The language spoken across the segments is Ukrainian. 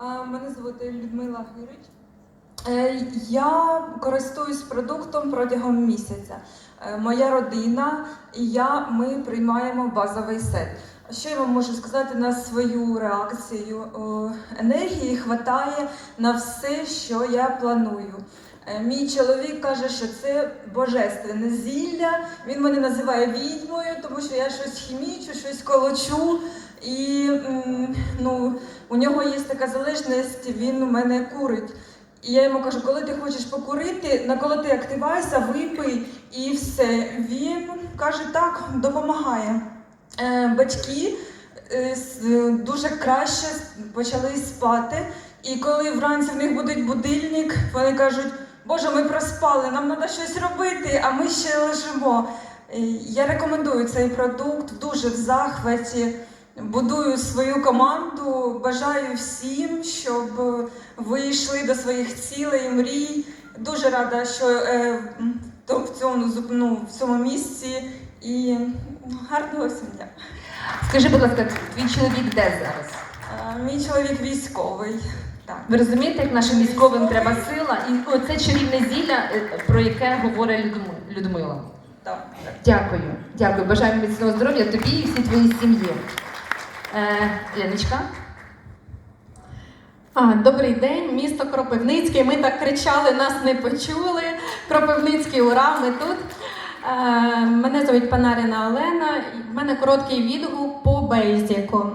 Мене звати Людмила Гирич. Е, Я користуюсь продуктом протягом місяця. Е, Моя родина і я ми приймаємо базовий сет. Що я вам можу сказати на свою реакцію? Енергії вистачає на все, що я планую. Е, Мій чоловік каже, що це божественне зілля. Він мене називає відьмою, тому що я щось хімічу, щось колочу. І ну, у нього є така залежність, він у мене курить. І я йому кажу, коли ти хочеш покурити, наколоти активайся, випий і все. Він каже, так, допомагає. Е, батьки е, дуже краще почали спати. І коли вранці в них буде будильник, вони кажуть, Боже, ми проспали, нам треба щось робити, а ми ще лежимо. Е, Я рекомендую цей продукт, дуже в захваті. Будую свою команду, бажаю всім, щоб ви йшли до своїх цілей, і мрій. Дуже рада, що е, в цьому ну, в цьому місці і гарного всім дня. Скажи, будь ласка, твій чоловік де зараз? Мій чоловік військовий. Так. Ви розумієте, як нашим військовим треба сила? І оце чарівне зілля, е, про яке говорить Людмила. Так. Дякую, дякую. Бажаємо міцного здоров'я тобі і всій твоїй сім'ї. Е, Леночка? А, добрий день, місто Кропивницький. Ми так кричали, нас не почули. Кропивницький, ура, ми тут. Е, мене звуть Панаріна Олена. В мене короткий відгук по Бейзіку.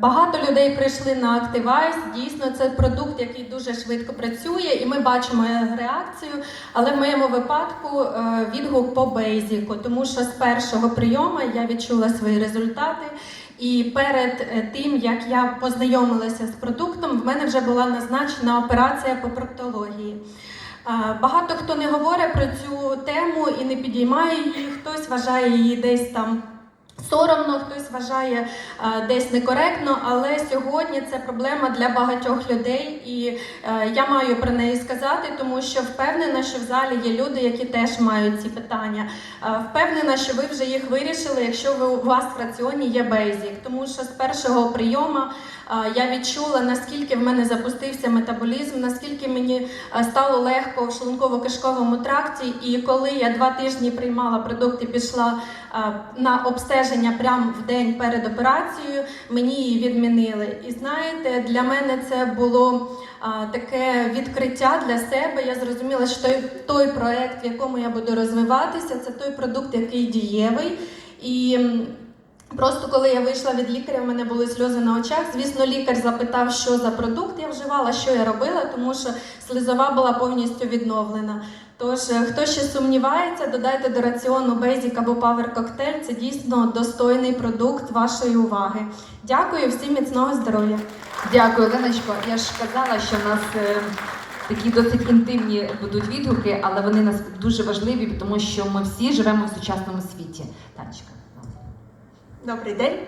Багато людей прийшли на Activize. Дійсно, це продукт, який дуже швидко працює, і ми бачимо реакцію. Але в моєму випадку е, відгук по Бейзіку, тому що з першого прийому я відчула свої результати. І перед е, тим, як я познайомилася з продуктом, в мене вже була назначена операція по проктології. Е, Багато хто не говорить про цю тему і не підіймає її, хтось вважає її десь там. Соромно, хтось вважає е, десь некоректно, але сьогодні це проблема для багатьох людей, і е, я маю про неї сказати, тому що впевнена, що в залі є люди, які теж мають ці питання. Е, Впевнена, що ви вже їх вирішили, якщо ви у вас в раціоні є бейзік, тому що з першого прийому я відчула, наскільки в мене запустився метаболізм, наскільки мені стало легко в шлунково-кишковому тракті. І коли я два тижні приймала продукт і пішла на обстеження прямо в день перед операцією, мені її відмінили. І знаєте, для мене це було таке відкриття для себе. Я зрозуміла, що той, той проект, в якому я буду розвиватися, це той продукт, який дієвий. І просто коли я вийшла від лікаря, в мене були сльози на очах. Звісно, лікар запитав, що за продукт я вживала, що я робила, тому що слизова була повністю відновлена. Тож, е, хто ще сумнівається, додайте до раціону Basic або Power Cocktail. Це дійсно достойний продукт вашої уваги. Дякую всім міцного здоров'я. Дякую, Леночко. Я ж казала, що в нас е, такі досить інтимні будуть відгуки, але вони нас дуже важливі, тому що ми всі живемо в сучасному світі. Танечка. Добрий день.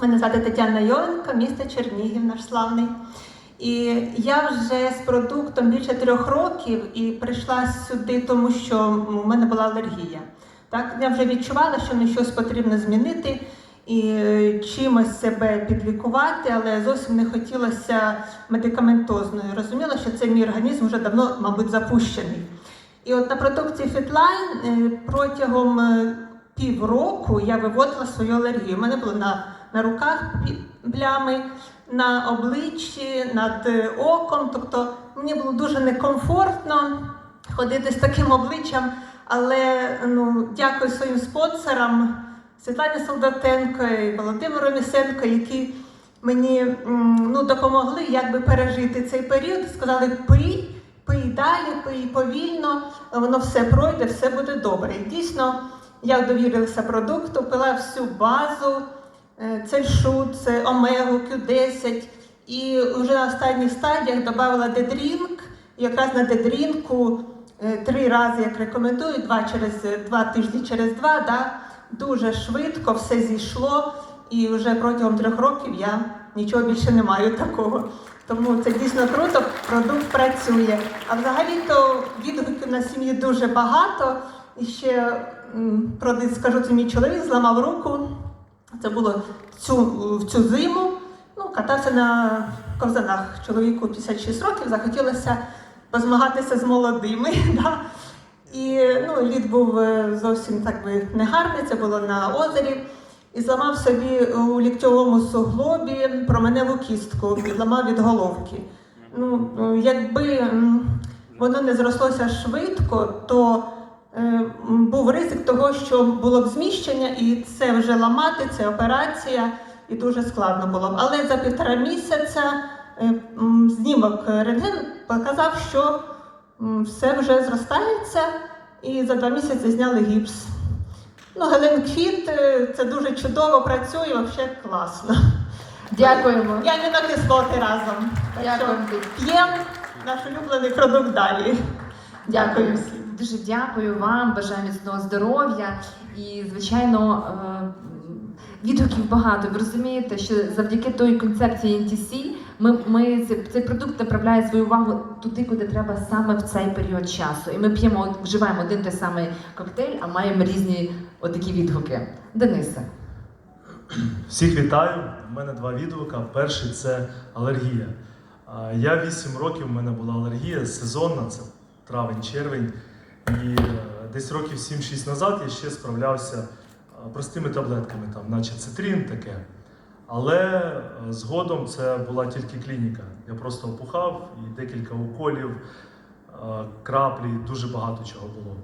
Мене звати Тетяна Йоленко, місто Чернігів, наш славний. І я вже з продуктом більше трьох років і прийшла сюди, тому що у мене була алергія. Так, я вже відчувала, що мені щось потрібно змінити і е, чимось себе підлікувати, але зовсім не хотілося медикаментозною. Розуміла, що цей мій організм вже давно, мабуть, запущений. І от на продукції Fitline е, протягом е, півроку я виводила свою алергію. У мене було на, на руках плями, на обличчі, над е, оком. Тобто мені було дуже некомфортно ходити з таким обличчям. Але ну, дякую своїм спонсорам Світлані Солдатенко і Володимиру Місенко, які мені ну, допомогли якби пережити цей період. Сказали, пий, пий далі, пий повільно, воно все пройде, все буде добре. І дійсно, я довірилася продукту, пила всю базу, е, це шут, це омегу, Q10. І вже на останніх стадіях додала дедрінк. І якраз на дедрінку е, три рази, як рекомендую, два через два тижні через два. Да, дуже швидко все зійшло, і вже протягом трьох років я нічого більше не маю такого. Тому це дійсно круто, продукт працює. А взагалі-то відгуків на сім'ї дуже багато. І ще про скажу, це мій чоловік зламав руку. Це було цю, в цю зиму. Ну, катався на ковзанах. Чоловіку 56 років захотілося позмагатися з молодими. Да? І ну, лід був е, зовсім так би негарний, це було на озері. І зламав собі у ліктьовому суглобі променеву кістку, зламав від головки. Ну, якби воно не зрослося швидко, то був ризик того, що було б зміщення, і це вже ламати, це операція, і дуже складно було. Але за півтора місяця е, знімок рентген показав, що все вже зростається, і за два місяці зняли гіпс. Ну, Гелен Квіт е, це дуже чудово працює, взагалі класно. Дякуємо. Я не кислоти разом. Дякую. п'ємо наш улюблений продукт далі. Дякую. всім. Дуже дякую вам, бажаю міцного здоров'я і, звичайно, е, відгуків багато. Ви розумієте, що завдяки той концепції NTC ми, ми цей, продукт направляє свою увагу туди, куди треба саме в цей період часу. І ми п'ємо, вживаємо один той самий коктейль, а маємо різні отакі відгуки. Денисе. Всіх вітаю. У мене два відгука. Перший це алергія. Я 8 років, у мене була алергія сезонна, це травень-червень. І е, десь років 7-6 назад я ще справлявся простими таблетками, там, наче цитрин таке. Але е, згодом це була тільки клініка. Я просто опухав і декілька уколів, е, краплі, дуже багато чого було.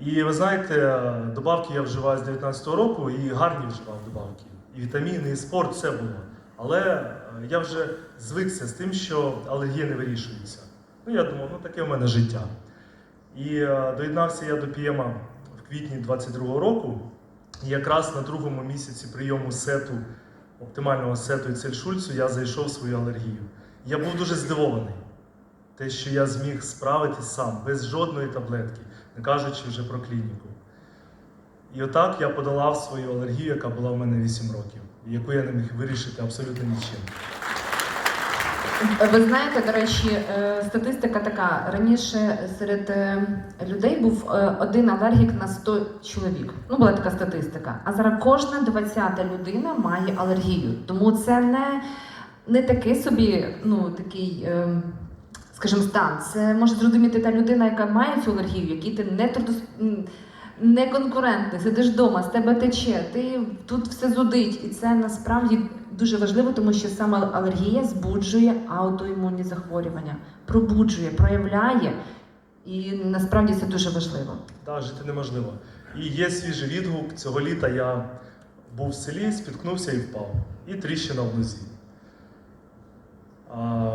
І ви знаєте, е, добавки я вживаю з 19-го року і гарні вживав добавки. І вітаміни, і спорт, все було. Але е, я вже звикся з тим, що алергія не вирішується. Ну, я думав, ну таке в мене життя. І е, доєднався я до ПІєма в квітні 22-го року. І якраз на другому місяці прийому сету, оптимального сету і цельшульцу, я зайшов в свою алергію. Я був дуже здивований. Те, що я зміг справитись сам, без жодної таблетки, не кажучи вже про клініку. І отак я подолав свою алергію, яка була в мене 8 років, яку я не міг вирішити абсолютно нічим. Ви знаєте, до речі, е, статистика така. Раніше серед е, людей був е, один алергік на 100 чоловік. Ну, була така статистика. А зараз кожна 20-та людина має алергію. Тому це не, не такий собі, ну, такий. Скажімо, стан, це може зрозуміти та людина, яка має цю алергію, якій ти не трудос... м, не конкурентний, сидиш вдома, з тебе тече, ти тут все зудить, і це насправді дуже важливо, тому що саме алергія збуджує аутоімунні захворювання, пробуджує, проявляє, і насправді це дуже важливо. Так, жити неможливо. І є свіжий відгук. Цього літа я був в селі, спіткнувся і впав. І тріщина в нозі.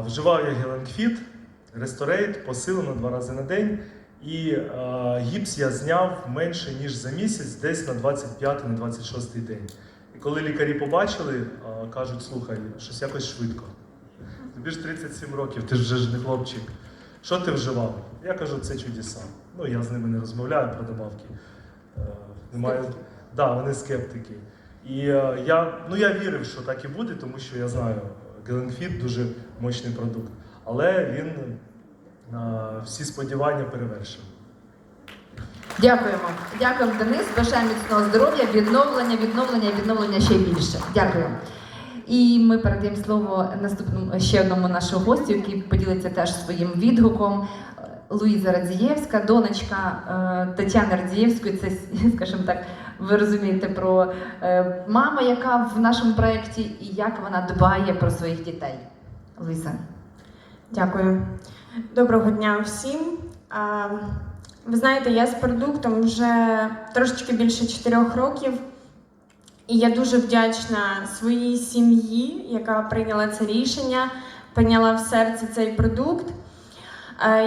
Вживав я геленкфіт, ресторейт, посилено два рази на день. І а, гіпс я зняв менше, ніж за місяць, десь на 25 на 26 день. І коли лікарі побачили, а, кажуть, слухай, щось якось швидко. Тобі ж 37 років, ти ж вже ж не хлопчик. Що ти вживав? Я кажу, це чудеса. Ну, я з ними не розмовляю про добавки. Е, Немає... Да, вони скептики. І е, я, ну, я вірив, що так і буде, тому що я знаю, Геленфіт дуже мощний продукт. Але він е, всі сподівання перевершив. Дякуємо. Дякуємо, Денис. Бажаємо міцного здоров'я, відновлення, відновлення відновлення ще більше. Дякую. І ми передаємо слово наступному ще одному нашому гостю, який поділиться теж своїм відгуком. Луїза Радзієвська, донечка е, Тетяни Радзієвської. Це, скажімо так, ви розумієте про е, мама, яка в нашому проєкті, і як вона дбає про своїх дітей. Луїза. Дякую. Доброго дня всім. Ви знаєте, я з продуктом вже трошечки більше 4 років, і я дуже вдячна своїй сім'ї, яка прийняла це рішення, прийняла в серці цей продукт.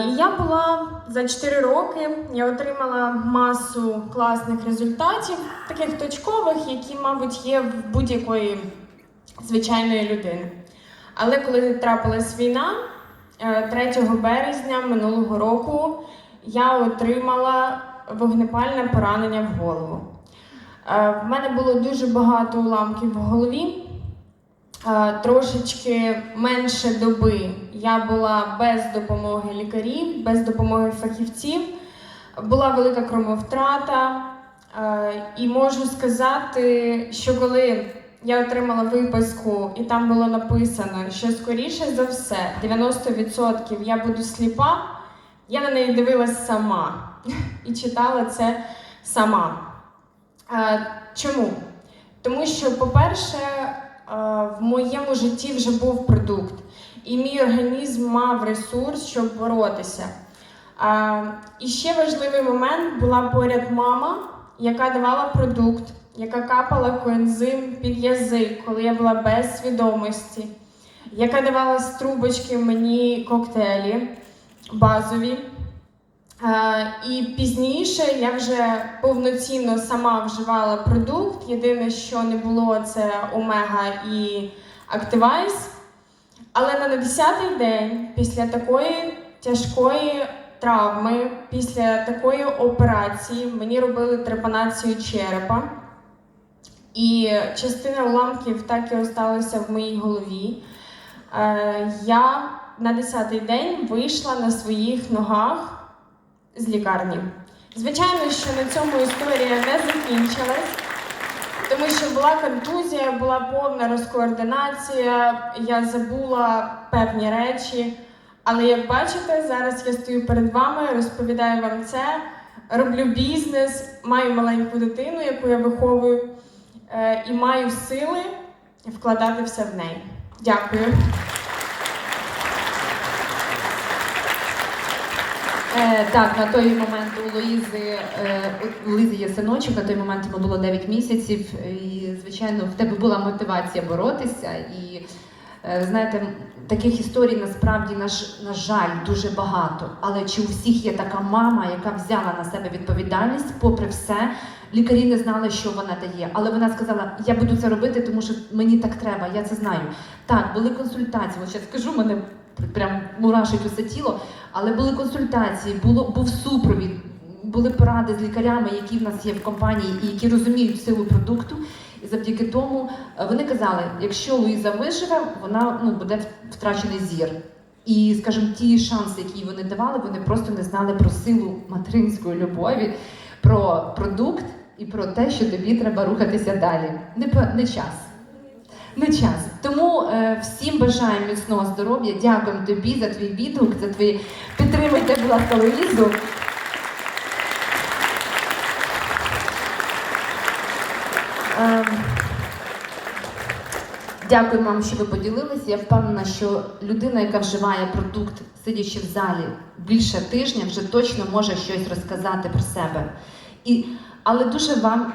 І я була за 4 роки, я отримала масу класних результатів, таких точкових, які, мабуть, є в будь-якої звичайної людини. Але коли трапилась війна, 3 березня минулого року я отримала вогнепальне поранення в голову. Е, В мене було дуже багато уламків в голові. Е, Трошечки менше доби я була без допомоги лікарів, без допомоги фахівців. Була велика крововтрата. Е, І можу сказати, що коли я отримала виписку, і там було написано, що скоріше за все, 90% я буду сліпа, я на неї дивилась сама і читала це сама. Е, Чому? Тому що, по-перше, е, в моєму житті вже був продукт, і мій організм мав ресурс, щоб боротися. А, і ще важливий момент була поряд мама, яка давала продукт, яка капала коензим під язик, коли я була без свідомості, яка давала з трубочки мені коктейлі базові. І пізніше я вже повноцінно сама вживала продукт. Єдине, що не було, це омега і Активайс. Але на 10-й день після такої тяжкої травми, після такої операції мені робили трепанацію черепа. І частина уламків так і осталася в моїй голові. Е, я на 10-й день вийшла на своїх ногах з лікарні. Звичайно, що на цьому історія не закінчилась. Тому що була контузія, була повна розкоординація, я забула певні речі. Але як бачите, зараз я стою перед вами, розповідаю вам це, роблю бізнес, маю маленьку дитину, яку я виховую, і маю сили вкладати все в неї. Дякую. Е, так, на той момент у Луїзи, е, у Луїзи є синочок, на той момент йому було 9 місяців, і, звичайно, в тебе була мотивація боротися. І е, знаєте, таких історій насправді, на, на жаль, дуже багато. Але чи у всіх є така мама, яка взяла на себе відповідальність, попри все, лікарі не знали, що вона дає. Але вона сказала: я буду це робити, тому що мені так треба, я це знаю. Так, були консультації. От зараз скажу, мене прям мурашить усе тіло. Але були консультації, було, був супровід, були поради з лікарями, які в нас є в компанії і які розуміють силу продукту. І завдяки тому е, вони казали, якщо Луїза виживе, вона ну, буде втрачений зір. І, скажімо, ті шанси, які вони давали, вони просто не знали про силу материнської любові, про продукт і про те, що тобі треба рухатися далі. Не, не час. Не час. Тому е, всім бажаю міцного здоров'я. Дякуємо тобі за твій відгук, за твої підтримуйте, будь ласка, Луїзу. Ем, Дякую вам, що ви поділилися. Я впевнена, що людина, яка вживає продукт, сидячи в залі більше тижня, вже точно може щось розказати про себе. І, але дуже вам